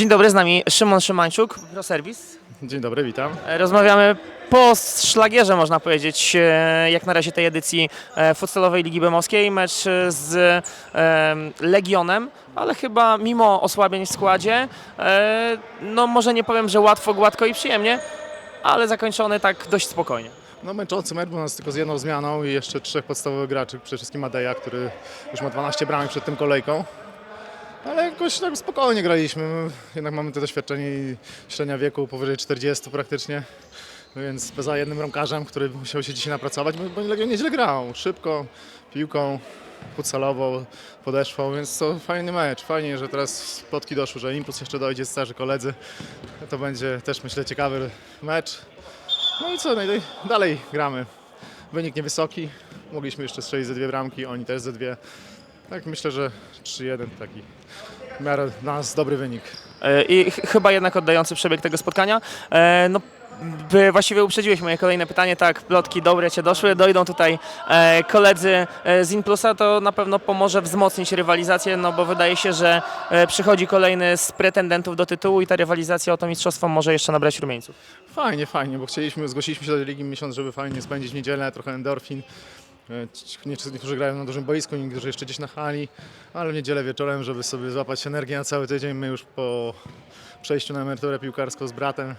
Dzień dobry, z nami Szymon Szymańczuk, ProService. Dzień dobry, witam. E, Rozmawiamy po szlagierze, można powiedzieć, e, jak na razie tej edycji e, futsalowej Ligi Bemowskiej. Mecz z Legionem, ale chyba mimo osłabień w składzie, no może nie powiem, że łatwo, gładko i przyjemnie, ale zakończony tak dość spokojnie. No męczący mecz, bo nas tylko z jedną zmianą i jeszcze trzech podstawowych graczy, przede wszystkim Adeja, który już ma 12 bramek przed tym kolejką. Ale jakoś tak spokojnie graliśmy, My jednak mamy to doświadczenie i średnia wieku powyżej 40 praktycznie. Więc poza jednym bramkarzem, który musiał się dzisiaj napracować, bo- Legion nieźle grał, szybko, piłką, futsalowo, podeszwą, więc to fajny mecz. Fajnie, że teraz plotki doszły, że Impuls jeszcze dojdzie, starzy koledzy. To będzie też myślę ciekawy mecz. No i co, no dalej gramy. Wynik niewysoki, mogliśmy jeszcze strzelić ze dwie bramki, oni też ze dwie. Tak myślę, że 3-1 taki w miarę dla nas dobry wynik. E, I ch- chyba jednak oddający przebieg tego spotkania. E, No, by właściwie uprzedziłeś moje kolejne pytanie, tak, plotki dobre cię doszły, dojdą tutaj e, koledzy e, z Inplusa, to na pewno pomoże wzmocnić rywalizację, no bo wydaje się, że e, przychodzi kolejny z pretendentów do tytułu i ta rywalizacja o to mistrzostwo może jeszcze nabrać rumieńców. Fajnie, fajnie, bo chcieliśmy, zgłosiliśmy się do ligi myśląc, żeby fajnie spędzić niedzielę, trochę endorfin. E, Niektórzy grają na dużym boisku, niektórzy jeszcze gdzieś na hali, ale w niedzielę wieczorem, żeby sobie złapać energię na cały tydzień. My już po przejściu na emeryturę piłkarską z bratem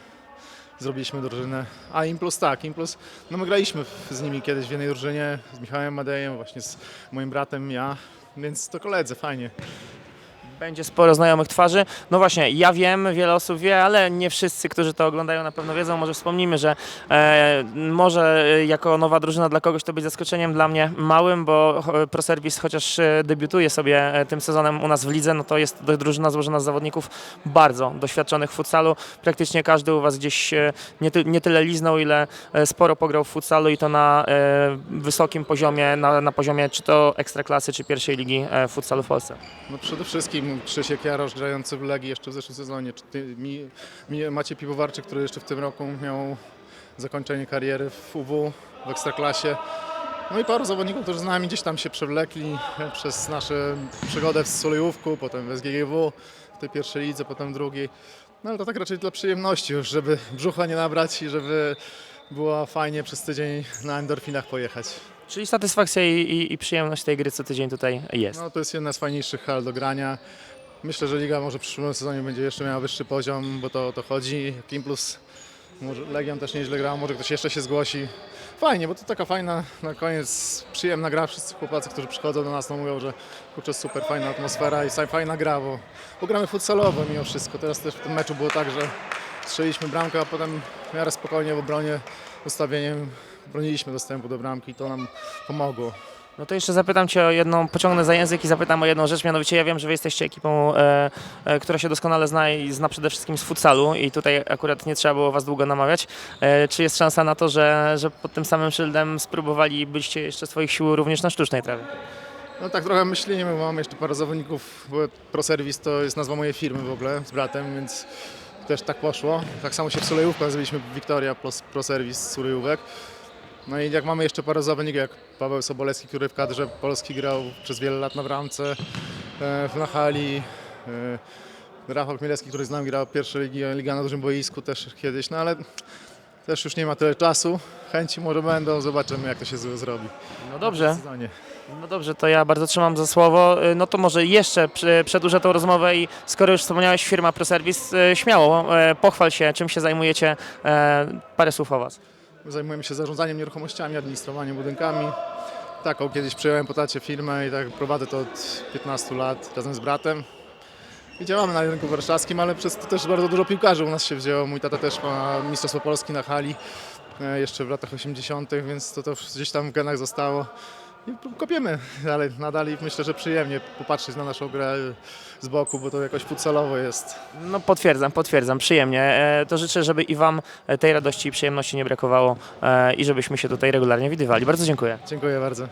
zrobiliśmy drużynę. A Implus tak, Implus, no my graliśmy z nimi kiedyś w jednej drużynie, z Michałem Madejem, właśnie z moim bratem, ja, więc to koledzy, fajnie. Będzie sporo znajomych twarzy. No właśnie, ja wiem, wiele osób wie, ale nie wszyscy, którzy to oglądają na pewno wiedzą. Może wspomnijmy, że e, może e, jako nowa drużyna dla kogoś to być zaskoczeniem dla mnie małym, bo cho- ProService chociaż e, debiutuje sobie e, tym sezonem u nas w lidze, no to jest drużyna złożona z zawodników bardzo doświadczonych w futsalu. Praktycznie każdy u Was gdzieś e, nie, ty, nie tyle liznął, ile e, sporo pograł w futsalu i to na e, wysokim poziomie, na, na poziomie czy to ekstraklasy, czy pierwszej ligi e, futsalu w Polsce. No przede wszystkim Krzysiek Jarosz grający w Legii jeszcze w zeszłym sezonie, czy ty, mi, mi, Maciej Piwowarczyk, który jeszcze w tym roku miał zakończenie kariery w UW, w Ekstraklasie. No i paru zawodników, którzy z nami gdzieś tam się przewlekli przez naszą przygodę w Sulejówku, potem w SGGW, w tej pierwszej lidze, potem drugiej. No ale to tak raczej dla przyjemności już, żeby brzucha nie nabrać i żeby było fajnie przez tydzień na endorfinach pojechać. Czyli satysfakcja i, i, i przyjemność tej gry co tydzień tutaj jest. No to jest jedna z fajniejszych hal do grania. Myślę, że Liga może w przyszłym sezonie będzie jeszcze miała wyższy poziom, bo to o to chodzi. Kim plus może Legion też nieźle grał, może ktoś jeszcze się zgłosi. Fajnie, bo to taka fajna, na koniec przyjemna gra. Wszyscy chłopacy, którzy przychodzą do nas, no mówią, że kurczę, super fajna atmosfera i fajna gra, bo, bo gramy futsalowo mimo wszystko. Teraz też w tym meczu było tak, że strzeliśmy bramkę, a potem w miarę spokojnie w obronie ustawieniem broniliśmy dostępu do bramki i to nam pomogło. No to jeszcze zapytam Cię o jedną, pociągnę za język i zapytam o jedną rzecz, mianowicie ja wiem, że Wy jesteście ekipą, e, e, która się doskonale zna i zna przede wszystkim z futsalu i tutaj akurat nie trzeba było Was długo namawiać. E, czy jest szansa na to, że, że pod tym samym szyldem spróbowalibyście jeszcze swoich sił również na sztucznej trawie? No tak trochę myślimy, bo mamy jeszcze parę zawodników, bo ProService to jest nazwa mojej firmy w ogóle z bratem, więc też tak poszło. Tak samo się w Sulejówkach nazwaliśmy Wiktoria plus ProService z Sulejówek. No i jak mamy jeszcze parę zawodników, jak Paweł Sobolewski, który w kadrze Polski grał przez wiele lat na bramce e, w Nachali, e, Rafał Chmielewski, który z nami grał pierwszą ligę, liga na dużym boisku też kiedyś, no ale też już nie ma tyle czasu. Chęci może będą, zobaczymy jak to się zrobi. No dobrze, no dobrze, to ja bardzo trzymam za słowo. E, No to może jeszcze przedłużę tą rozmowę i skoro już wspomniałeś firma ProService, e, śmiało, e, pochwal się, czym się zajmujecie, e, parę słów o Was. Zajmujemy się zarządzaniem nieruchomościami, administrowaniem budynkami. Taką kiedyś przejąłem po tacie firmę i tak prowadzę to od 15 lat razem z bratem. I działamy na rynku warszawskim, ale przez to też bardzo dużo piłkarzy u nas się wzięło. Mój tata też ma Mistrzostwo Polski na hali e, jeszcze w latach 80., więc to, to gdzieś tam w genach zostało. I kopiemy dalej, nadal i myślę, że przyjemnie popatrzeć na naszą grę z boku, bo to jakoś futsalowo jest. No potwierdzam, potwierdzam, przyjemnie. E, to życzę, żeby i Wam e, tej radości i przyjemności nie brakowało e, i żebyśmy się tutaj regularnie widywali. Bardzo dziękuję. Dziękuję bardzo.